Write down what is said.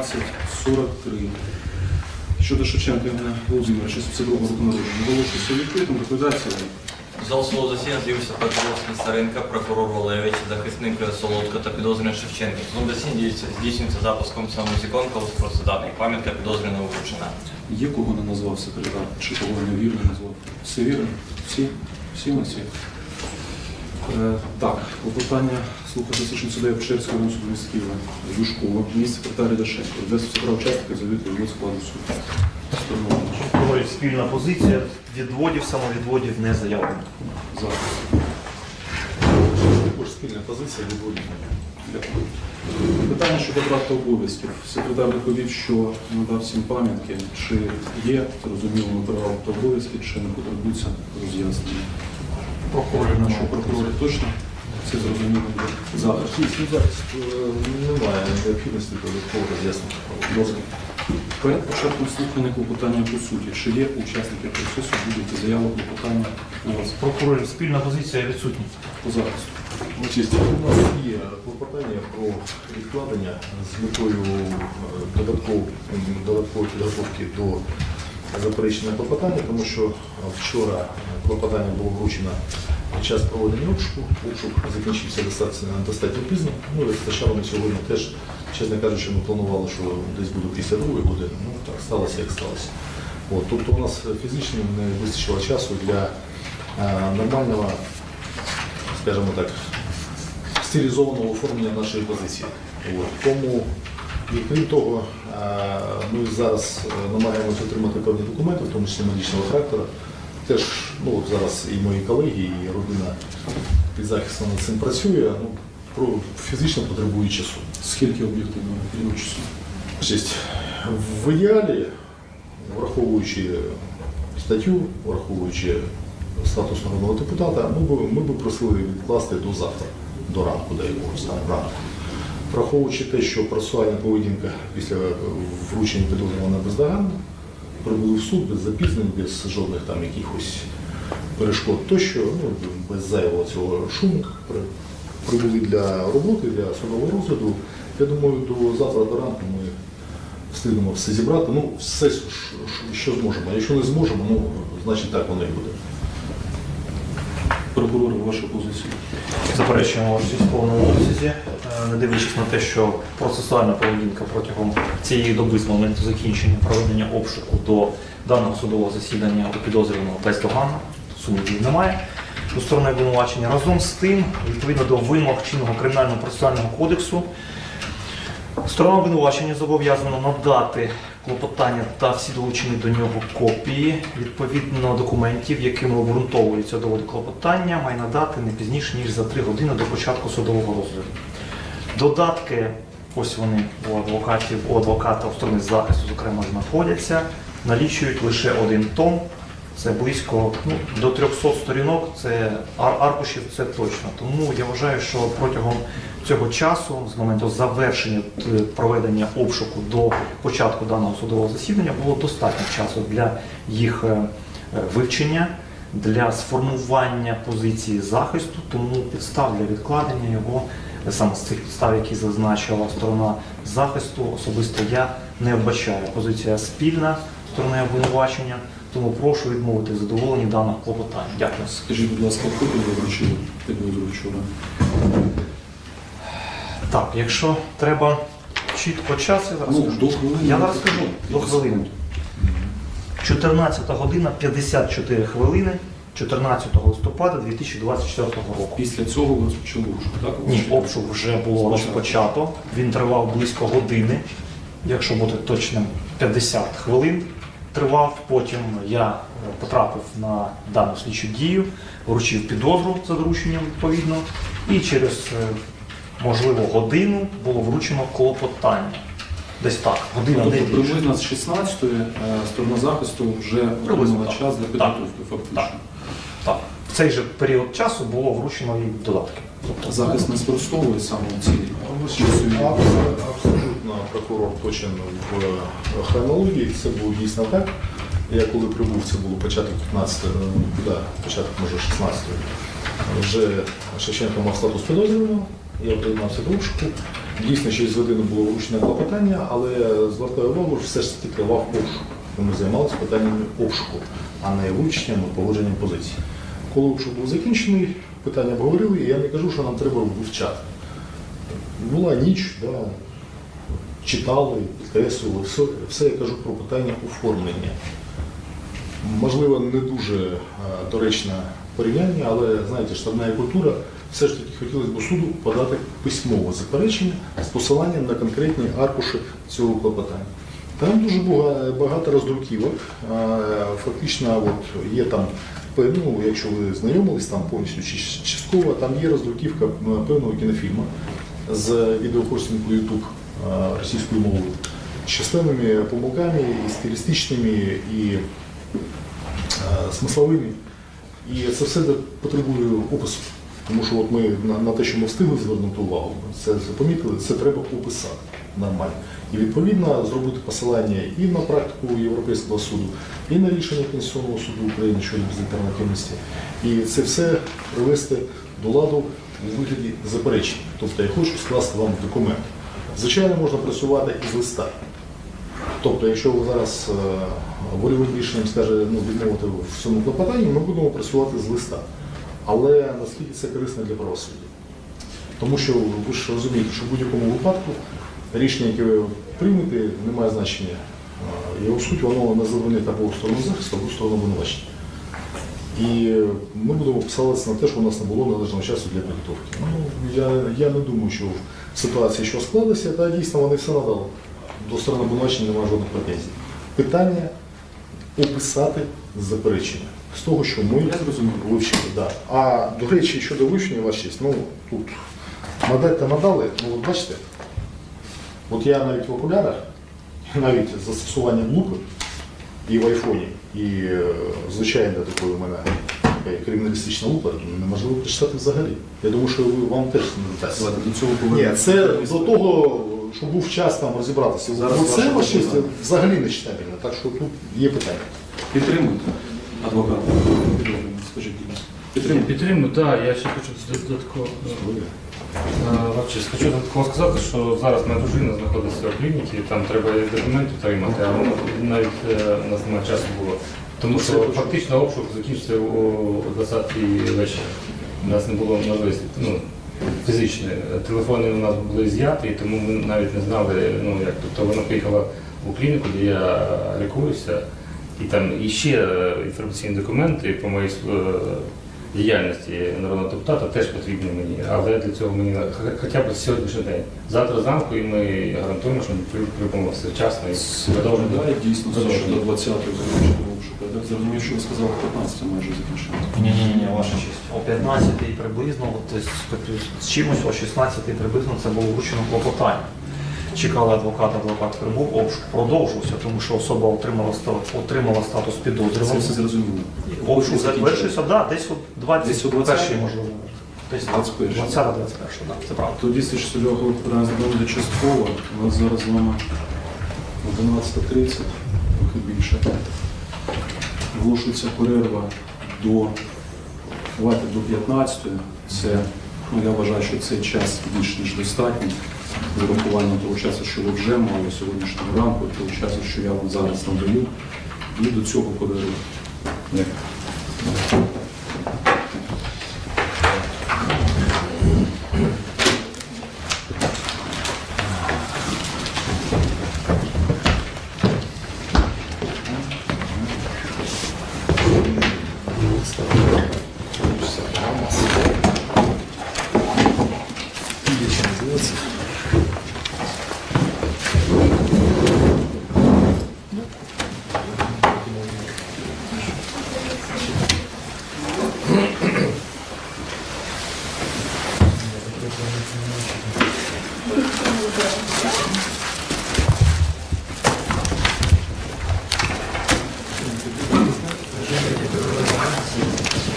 1543. Щодо Шевченка Євгена Володимировича, 72 року народження. Оголошується відкритим, доповідається вам. Зал судового засідання з'явився прокурор Слесаренка, прокурор Валевич, захисник Солодко та підозрюваний Шевченко. Судове засідання здійснюється- запуском самозікон, коли спроси даних. Пам'ятка підозрюваного вручена. Є кого не назвав секретар, чи кого невірно назвав? Все вірно? Всі? Всі ми всі? Е, так, клопотання слухати засушень суддя Печерського суду міста Києва. Юшкова, місце секретаря Рядашенко. Де права учасника завіту його складу суду. Стороною. Спільна позиція. Відводів, самовідводів не заявлено. Зараз. Також спільна позиція відводів. Дякую. Питання щодо прав обов'язків. Секретар доповів, що надав всім пам'ятки, чи є зрозумілими права та обов'язки, чи не потребується роз'яснення. Прокурорів Нашого прокурора точно все зрозуміло. Зараз. Зараз е, немає необхідності додатково роз'яснення. Ласка. Перед початком слухання клопотання по суті, чи є учасники процесу будь-які заяви клопотання у вас Прокурорів спільна позиція відсутня. по захисту? Ну, у нас є клопотання про відкладення з метою е, додаткової додаткової підготовки до заперечення клопотання, тому що вчора клопотання було вручено під час проведення обшуку. Обшук закінчився достатньо, пізно. Ну, спочатку ми сьогодні теж, чесно кажучи, ми планували, що десь буде після другої години. Ну, так сталося, як сталося. От, тобто у нас фізично не вистачило часу для е, нормального скажімо так, стилізованого оформлення нашої позиції. От. Тому, і крім того, е, ми зараз е, намагаємося отримати певні документи, в тому числі медичного характеру. Теж ну, зараз і мої колеги, і родина під захистом над цим працює, ну, про, фізично потребує часу. Скільки об'єктивно період часу? Тобто, в ідеалі, враховуючи статтю, враховуючи статус народного депутата, ми б, ми б просили відкласти до завтра, до ранку, дай Бог, саме ранку. Враховуючи те, що процесуальна поведінка після вручення підозрювана бездоганна, прибули в суд без запізнень, без жодних там якихось перешкод тощо, ну, без зайвого цього шуму прибули для роботи, для судового розгляду. Я думаю, до завтра до ранку ми встигнемо все зібрати. Ну, все, що- зможемо. Якщо не зможемо, ну, значить так воно і буде. Прокурор, ваша позиція. Заперечуємо в повному обсязі, не дивлячись на те, що процесуальна поведінка протягом цієї доби з моменту закінчення проведення обшуку до даного судового засідання у підозрюваного бездоганна, сумнівів немає. У сторони обвинувачення разом з тим, відповідно до вимог чинного кримінального процесуального кодексу, Сторона обвинувачення зобов'язана надати клопотання та всі долучені до нього копії відповідно документів, якими обґрунтовується доводи клопотання, має надати не пізніше ніж за три години до початку судового розгляду. Додатки, ось вони у адвокатів, у адвоката у сторони захисту, зокрема, знаходяться, налічують лише один том. Це близько ну, до 300 сторінок, це ар- аркушів, це точно. Тому я вважаю, що протягом цього часу, з моменту завершення е, проведення обшуку до початку даного судового засідання, було достатньо часу для їх е, вивчення, для сформування позиції захисту, тому підстав для відкладення його саме з цих підстав, які зазначила сторона захисту, особисто я не вбачаю. Позиція спільна сторони обвинувачення, тому прошу відмовити задоволені даного клопотання. Дякую. Скажіть, будь ласка, копію ви вручили підозрю вчора? Так, якщо треба чітко час, я зараз Ну, скажу. Я зараз скажу до хвилини. 14 година 54 хвилини 14 листопада 2024 року. Після цього ви розпочали обшук, так? Ні, обшук вже було розпочато. Він тривав близько години, якщо бути точним, 50 хвилин тривав. Потім я е, потрапив на дану слідчу дію, вручив підозру за дорученням відповідно, і через е, можливо годину було вручено клопотання. Десь так, година не Тобто приблизно з 16-ї е, сторона захисту вже отримала час для підготовки, фактично. Так. Так, в цей же період часу було вручено і додатки. Тобто Захист не спростовує саме ці часові. Абсолютно, прокурор точен в хронології. Це було дійсно так. Я коли прибув, це було початок 15, ну, да, початок може 16 Вже Шевченко мав статус підозрюваного, я приєднався до обшуку. Дійсно, через годину було вручене клопотання, але звертаю увагу, що все ж таки тривав Ми займалися питаннями обшуку, а не вивченням і погодженням позицій. Коли обшук був закінчений, питання обговорили, і я не кажу, що нам треба вивчати. Була ніч, да, читали, підкреслювали, все, все я кажу про питання оформлення. Можливо, не дуже е, доречне порівняння, але знаєте, штабна культура все ж таки хотілося б суду подати письмове заперечення з посиланням на конкретні аркуші цього клопотання. Там дуже багато роздруківок. Фактично, от є там, ну, якщо ви знайомились, там повністю чи частково, там є роздруківка певного кінофільму з відеохостингу YouTube російською мовою, з численними помилками, і стилістичними, і смисловими. І це все потребує опису. Тому що от ми на, на те, що ми встигли звернути увагу, це помітили, це треба описати нормально. І відповідно зробити посилання і на практику Європейського суду, і на рішення Конституційного суду України щодо безальтернативності. І це все привести до ладу у вигляді заперечень. Тобто я хочу скласти вам документ. Звичайно, можна працювати із листа. Тобто, якщо ви зараз е, вольовим рішенням скаже ну, відмовити в цьому клопотанні, ми будемо працювати з листа. Але наскільки це корисно для правосуддя? Тому що ви ж розумієте, що в будь-якому випадку рішення, яке ви приймете, не має значення. Його суть, воно не задовольнить або сторону захисту, або сторону обвинувачення. І ми будемо посилатися на те, що у нас не було належного часу для підготовки. Ну, я, я не думаю, що в ситуації, що склалася, та дійсно вони все надали. До сторони обвинувачення немає жодних претензій. Питання описати заперечення з того, що ми вивчили. Да. А до речі, щодо вивчення, ваша честь, ну тут надати надали, ну от бачите, от я навіть в окулярах, навіть з застосуванням лупи і в айфоні, і е, звичайно такою у мене криміналістична лупа, неможливо прочитати взагалі. Я думаю, що ви, вам теж не. Давайте до цього Ні, це до того, що був час там розібратися. Зараз Зараз це ваша ваша взагалі не читабельно, так що тут є питання. Підтримуйте адвоката. Скажіть, будь ласка. Підтримуйте. підтримую, так. Я ще хочу додатково. Вовче, хочу додатково сказати, що зараз моя дружина знаходиться в клініці, там треба документи отримати, а воно навіть е, у нас немає часу було. Тому що фактично обшук закінчився о 20-й вечір. У нас не було можливості ну, фізичної. Телефони у нас були з'яті, тому ми навіть не знали, ну як. Тобто вона поїхала у клініку, де я лікуюся, і там іще е, інформаційні документи по моїй е, діяльності народного депутата теж потрібні мені, але для цього мені хоча б сьогоднішній день. Завтра зранку і ми гарантуємо, що ми при- прибудемо все вчасно і продовжимо. Виглядає дійсно це що до 20-ї закінчили. Я так зрозумів, що ви сказали, 15 майже закінчили. Ні, ні, ні, ваша честь. О 15 приблизно, от десь з чимось, о 16 приблизно це було вручено клопотання. Чекали адвоката, адвокат прибув, обшук продовжувався, тому що особа отримала, отримала статус Це підозрюваного. все зрозуміло. Обшук завершився, да, десь от 20, Десь о 20-й? можливо. Десь 21-й. 20 21 да, це правда. Тоді це судового питання задоволення частково. У нас зараз з вами 11.30, трохи більше. Оголошується перерва до, давайте до 15 Це, ну, я вважаю, що цей час більш ніж достатній. З урахуванням того часу, що ви вже мали сьогоднішнього ранку, того часу, що я вам зараз надаю, і до цього перерви.